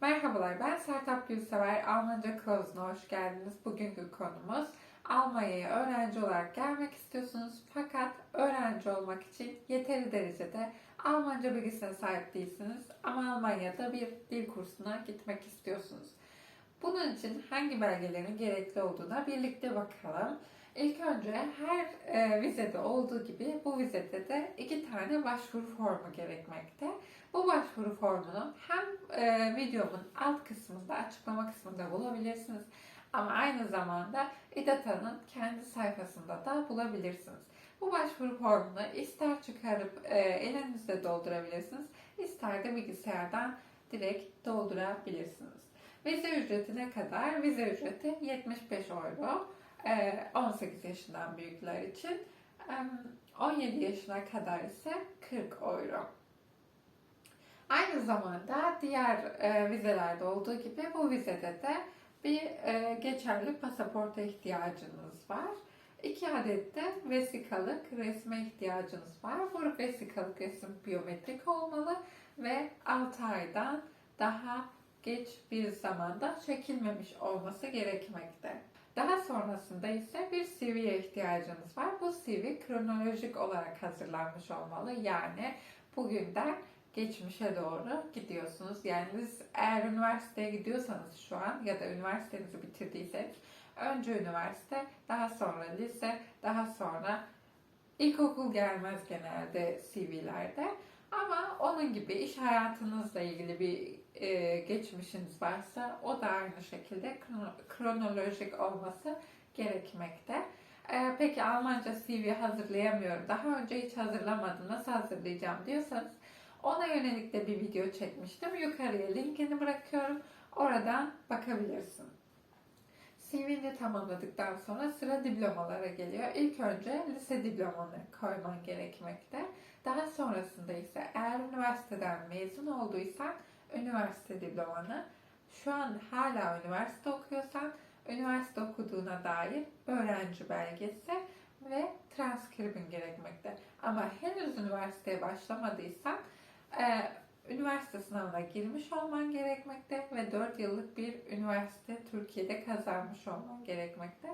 Merhabalar, ben Sertap Gülsever. Almanca kılavuzuna hoş geldiniz. Bugünkü konumuz Almanya'ya öğrenci olarak gelmek istiyorsunuz fakat öğrenci olmak için yeteri derecede Almanca bilgisine sahip değilsiniz ama Almanya'da bir dil kursuna gitmek istiyorsunuz. Bunun için hangi belgelerin gerekli olduğuna birlikte bakalım. İlk önce her e, vizede olduğu gibi bu vizede de iki tane başvuru formu gerekmekte. Bu başvuru formunu hem e, videomun alt kısmında, açıklama kısmında bulabilirsiniz. Ama aynı zamanda İDATA'nın kendi sayfasında da bulabilirsiniz. Bu başvuru formunu ister çıkarıp e, elinizde doldurabilirsiniz, ister de bilgisayardan direkt doldurabilirsiniz. Vize ücreti ne kadar? Vize ücreti 75 euro. Ee, 18 yaşından büyükler için. Ee, 17 yaşına kadar ise 40 euro. Aynı zamanda diğer e, vizelerde olduğu gibi bu vizede de bir e, geçerli pasaporta ihtiyacınız var. İki adet de vesikalık resme ihtiyacınız var. Bu vesikalık resim biyometrik olmalı ve 6 aydan daha geç bir zamanda çekilmemiş olması gerekmekte. Daha sonrasında ise bir CV'ye ihtiyacınız var. Bu CV kronolojik olarak hazırlanmış olmalı. Yani bugünden geçmişe doğru gidiyorsunuz. Yani siz eğer üniversiteye gidiyorsanız şu an ya da üniversitenizi bitirdiyseniz önce üniversite, daha sonra lise, daha sonra ilkokul gelmez genelde CV'lerde. Ama onun gibi iş hayatınızla ilgili bir e, geçmişiniz varsa o da aynı şekilde kronolojik olması gerekmekte. E, peki Almanca CV hazırlayamıyorum. Daha önce hiç hazırlamadım. Nasıl hazırlayacağım diyorsanız ona yönelik de bir video çekmiştim. Yukarıya linkini bırakıyorum. Oradan bakabilirsin. CV'ni tamamladıktan sonra sıra diplomalara geliyor. İlk önce lise diplomanı koyman gerekmekte. Daha sonrasında ise eğer üniversiteden mezun olduysan üniversite diplomanı, şu an hala üniversite okuyorsan üniversite okuduğuna dair öğrenci belgesi ve transkribin gerekmekte. Ama henüz üniversiteye başlamadıysan e, üniversite sınavına girmiş olman gerekmekte ve 4 yıllık bir üniversite Türkiye'de kazanmış olman gerekmekte.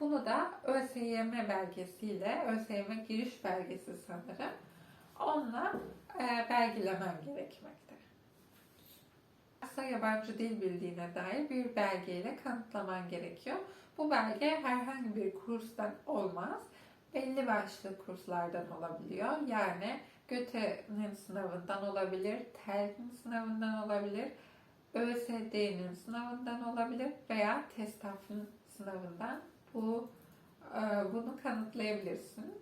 Bunu da ÖSYM belgesiyle, ÖSYM giriş belgesi sanırım, onunla e, belgelemen gerekmekte. Asla yabancı dil bildiğine dair bir belgeyle kanıtlaman gerekiyor. Bu belge herhangi bir kurstan olmaz. Belli başlı kurslardan olabiliyor. Yani Göte'nin sınavından olabilir, TELK'in sınavından olabilir, ÖSD'nin sınavından olabilir veya TESTAF'ın sınavından bu e, bunu kanıtlayabilirsin.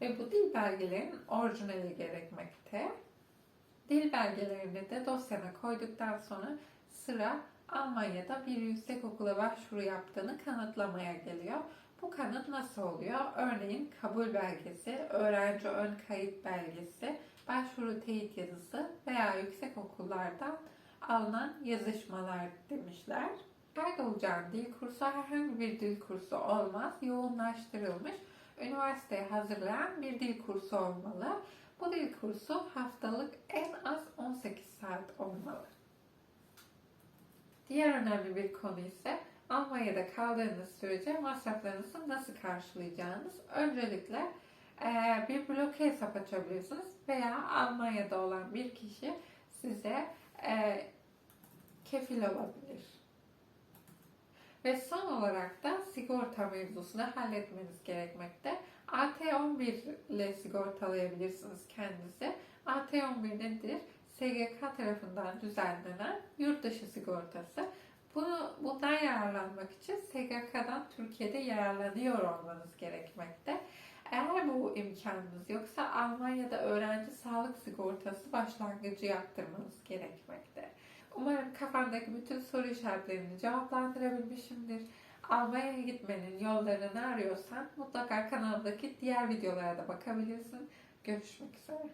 Ve bu dil belgelerinin orijinali gerekmekte. Dil belgelerini de dosyana koyduktan sonra sıra Almanya'da bir yüksek okula başvuru yaptığını kanıtlamaya geliyor. Bu kanıt nasıl oluyor? Örneğin kabul belgesi, öğrenci ön kayıt belgesi, başvuru teyit yazısı veya yüksek okullardan alınan yazışmalar demişler. Kaydolacağın dil kursu herhangi bir dil kursu olmaz. Yoğunlaştırılmış, üniversiteye hazırlayan bir dil kursu olmalı. Bu dil kursu haftalık en az 18 saat olmalı. Diğer önemli bir konu ise Almanya'da kaldığınız sürece masraflarınızı nasıl karşılayacağınız. Öncelikle bir bloke hesap açabilirsiniz veya Almanya'da olan bir kişi size kefil olabilir. Ve son olarak da sigorta mevzusunu halletmeniz gerekmekte. AT11 ile sigortalayabilirsiniz kendinizi. AT11 nedir? SGK tarafından düzenlenen yurt dışı sigortası. Bunu bundan yararlanmak için SGK'dan Türkiye'de yararlanıyor olmanız gerekmekte. Eğer bu imkanınız yoksa Almanya'da öğrenci sağlık sigortası başlangıcı yaptırmanız gerekmekte. Umarım kafandaki bütün soru işaretlerini cevaplandırabilmişimdir. Almanya'ya gitmenin yollarını arıyorsan mutlaka kanaldaki diğer videolara da bakabilirsin. Görüşmek üzere.